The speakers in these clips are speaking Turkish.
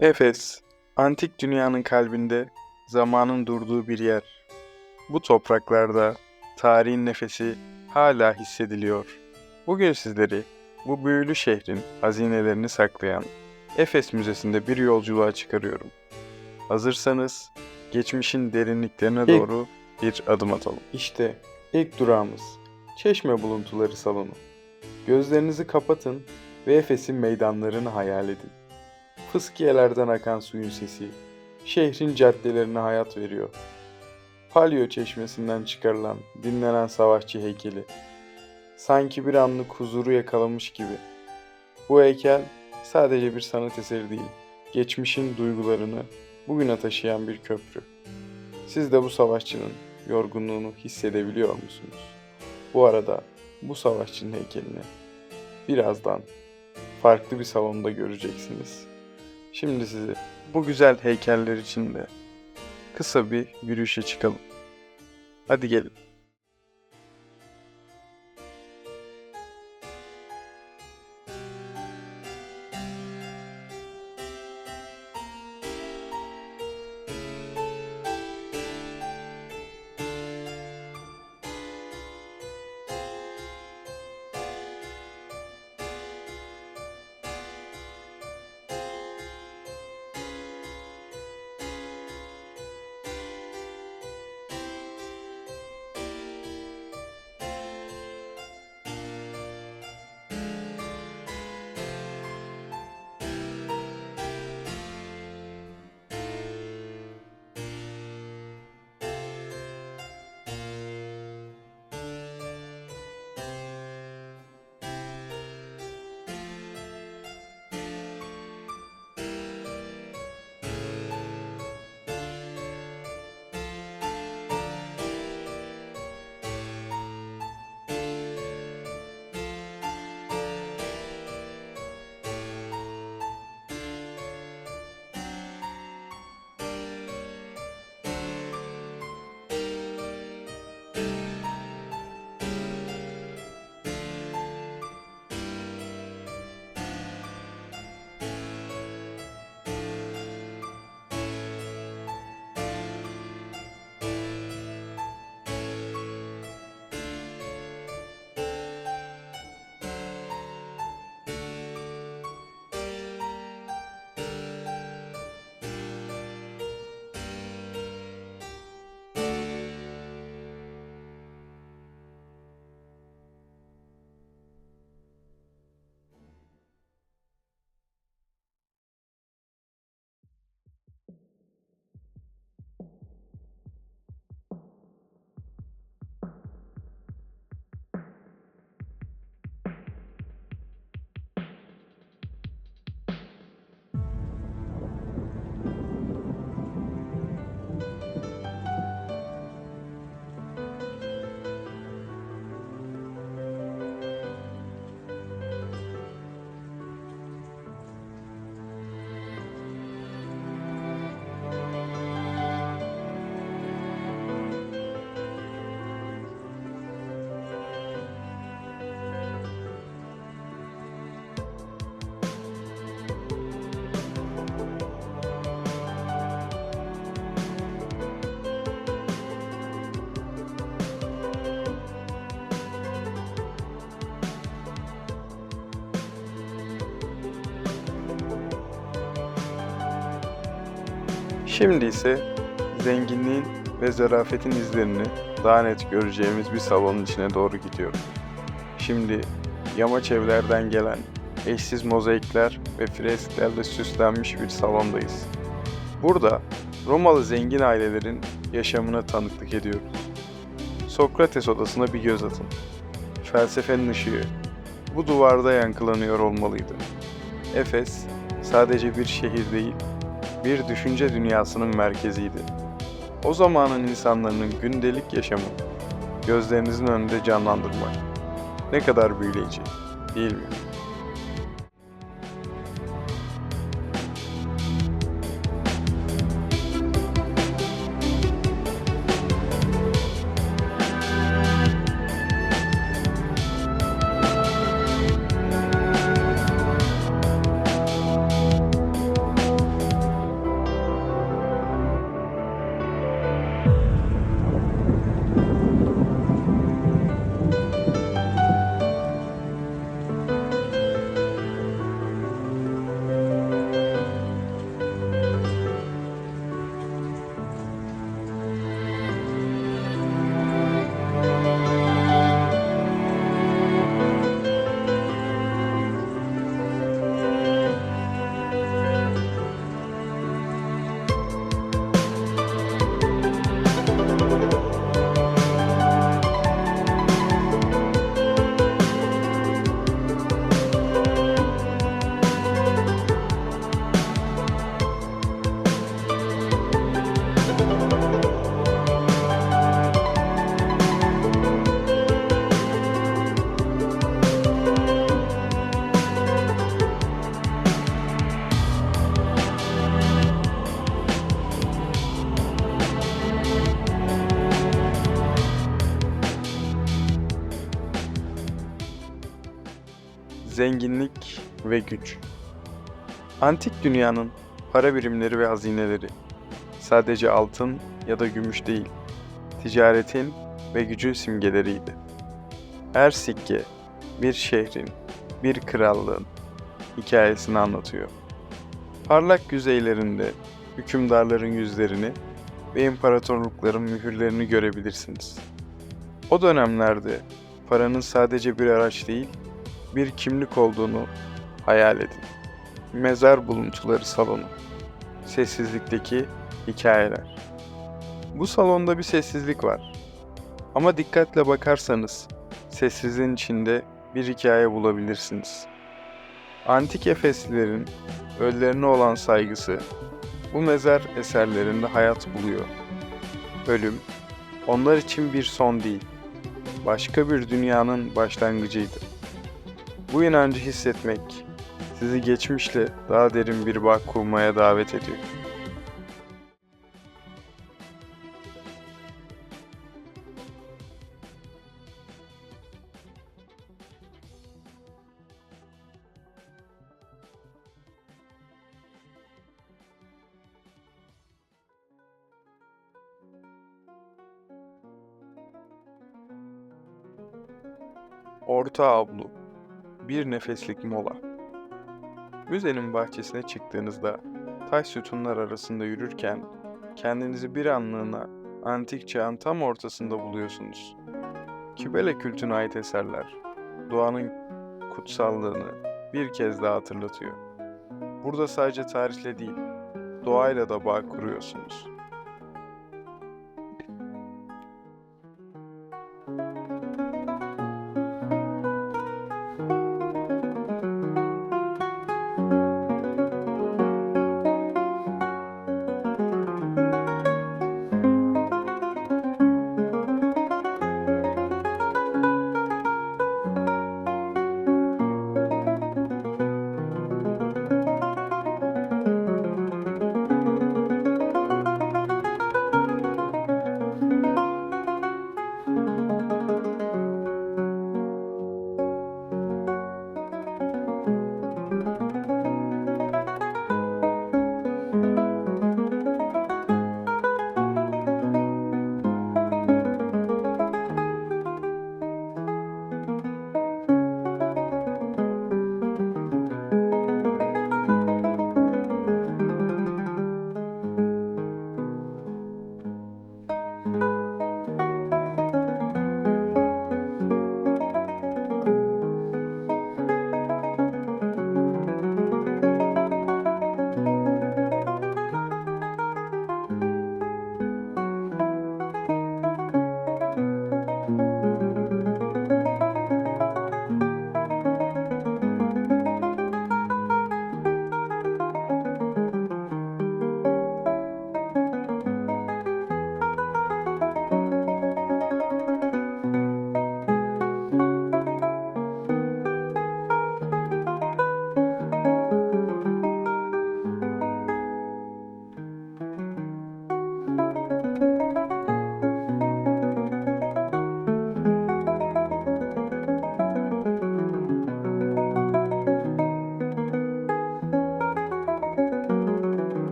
Efes, antik dünyanın kalbinde zamanın durduğu bir yer. Bu topraklarda tarihin nefesi hala hissediliyor. Bugün sizleri bu büyülü şehrin hazinelerini saklayan Efes Müzesi'nde bir yolculuğa çıkarıyorum. Hazırsanız geçmişin derinliklerine İlk- doğru bir adım atalım. İşte ilk durağımız Çeşme Buluntuları Salonu. Gözlerinizi kapatın ve Efes'in meydanlarını hayal edin. Fıskiyelerden akan suyun sesi, şehrin caddelerine hayat veriyor. Palyo çeşmesinden çıkarılan, dinlenen savaşçı heykeli. Sanki bir anlık huzuru yakalamış gibi. Bu heykel sadece bir sanat eseri değil, geçmişin duygularını bugüne taşıyan bir köprü. Siz de bu savaşçının yorgunluğunu hissedebiliyor musunuz? Bu arada bu savaşçının heykelini birazdan farklı bir salonda göreceksiniz. Şimdi sizi bu güzel heykeller içinde kısa bir yürüyüşe çıkalım. Hadi gelin. Şimdi ise zenginliğin ve zarafetin izlerini daha net göreceğimiz bir salonun içine doğru gidiyoruz. Şimdi yamaç evlerden gelen eşsiz mozaikler ve fresklerle süslenmiş bir salondayız. Burada Romalı zengin ailelerin yaşamına tanıklık ediyoruz. Sokrates odasına bir göz atın. Felsefenin ışığı bu duvarda yankılanıyor olmalıydı. Efes sadece bir şehir değil, bir düşünce dünyasının merkeziydi. O zamanın insanların gündelik yaşamı gözlerinizin önünde canlandırmak ne kadar büyüleyici, değil mi? Zenginlik ve güç. Antik dünyanın para birimleri ve hazineleri sadece altın ya da gümüş değil, ticaretin ve gücün simgeleriydi. Her sikke bir şehrin, bir krallığın hikayesini anlatıyor. Parlak yüzeylerinde hükümdarların yüzlerini ve imparatorlukların mühürlerini görebilirsiniz. O dönemlerde paranın sadece bir araç değil, bir kimlik olduğunu hayal edin. Mezar buluntuları salonu. Sessizlikteki hikayeler. Bu salonda bir sessizlik var. Ama dikkatle bakarsanız sessizliğin içinde bir hikaye bulabilirsiniz. Antik Efeslilerin ölülerine olan saygısı bu mezar eserlerinde hayat buluyor. Ölüm onlar için bir son değil, başka bir dünyanın başlangıcıydı. Bu inancı hissetmek sizi geçmişle daha derin bir bağ kurmaya davet ediyor. Orta avlu. Bir nefeslik mola. Müzenin bahçesine çıktığınızda taş sütunlar arasında yürürken kendinizi bir anlığına antik çağın tam ortasında buluyorsunuz. Kibele kültüne ait eserler doğanın kutsallığını bir kez daha hatırlatıyor. Burada sadece tarihle değil, doğayla da bağ kuruyorsunuz.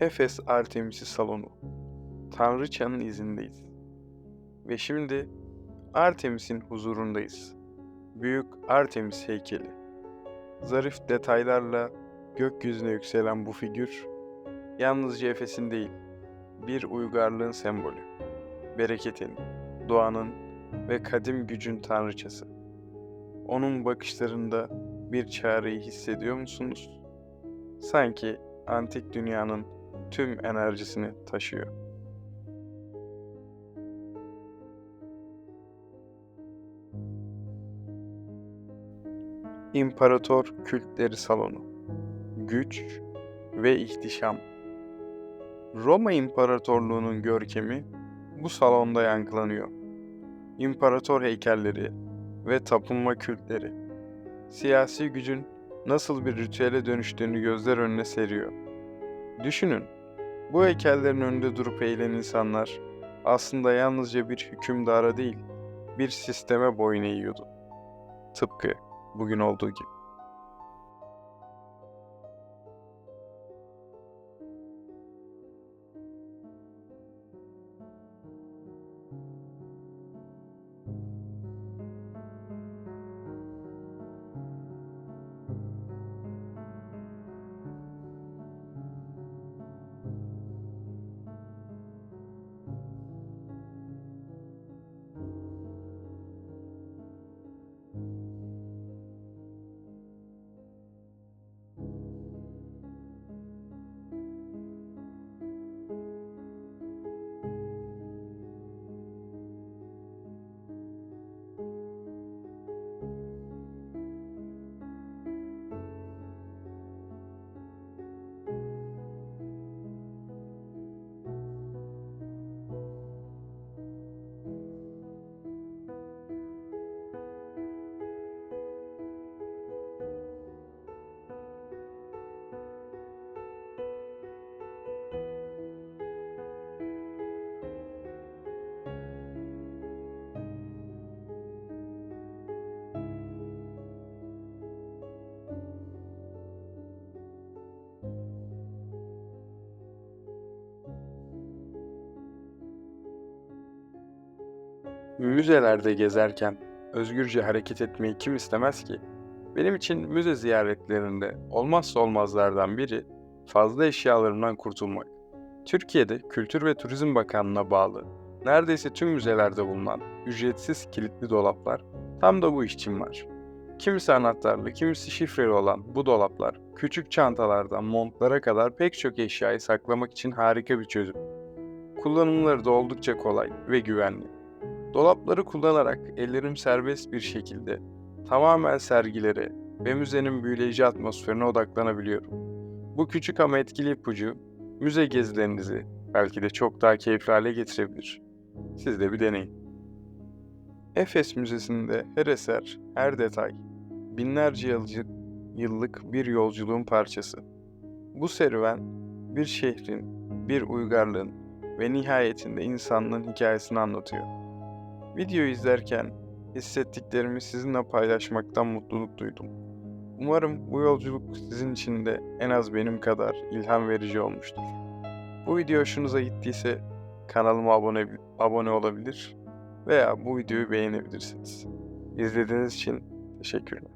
Efes Artemisi Salonu. Tanrıçanın izindeyiz. Ve şimdi Artemis'in huzurundayız. Büyük Artemis heykeli. Zarif detaylarla gökyüzüne yükselen bu figür yalnızca Efes'in değil, bir uygarlığın sembolü. Bereketin, doğanın ve kadim gücün tanrıçası. Onun bakışlarında bir çağrıyı hissediyor musunuz? Sanki antik dünyanın tüm enerjisini taşıyor. İmparator Kültleri Salonu Güç ve ihtişam Roma İmparatorluğu'nun görkemi bu salonda yankılanıyor. İmparator heykelleri ve tapınma kültleri siyasi gücün nasıl bir ritüele dönüştüğünü gözler önüne seriyor. Düşünün, bu heykellerin önünde durup eğilen insanlar aslında yalnızca bir hükümdara değil, bir sisteme boyun eğiyordu. Tıpkı bugün olduğu gibi. Müzelerde gezerken özgürce hareket etmeyi kim istemez ki? Benim için müze ziyaretlerinde olmazsa olmazlardan biri fazla eşyalarından kurtulmak. Türkiye'de Kültür ve Turizm Bakanlığı'na bağlı neredeyse tüm müzelerde bulunan ücretsiz kilitli dolaplar tam da bu iş için var. Kimisi anahtarlı, kimisi şifreli olan bu dolaplar küçük çantalardan montlara kadar pek çok eşyayı saklamak için harika bir çözüm. Kullanımları da oldukça kolay ve güvenli. Dolapları kullanarak ellerim serbest bir şekilde tamamen sergilere ve müzenin büyüleyici atmosferine odaklanabiliyorum. Bu küçük ama etkili ipucu müze gezilerinizi belki de çok daha keyifli hale getirebilir. Siz de bir deneyin. Efes Müzesi'nde her eser, her detay, binlerce yıllık bir yolculuğun parçası. Bu serüven bir şehrin, bir uygarlığın ve nihayetinde insanlığın hikayesini anlatıyor. Videoyu izlerken hissettiklerimi sizinle paylaşmaktan mutluluk duydum. Umarım bu yolculuk sizin için de en az benim kadar ilham verici olmuştur. Bu video hoşunuza gittiyse kanalıma abone, abone olabilir veya bu videoyu beğenebilirsiniz. İzlediğiniz için teşekkürler.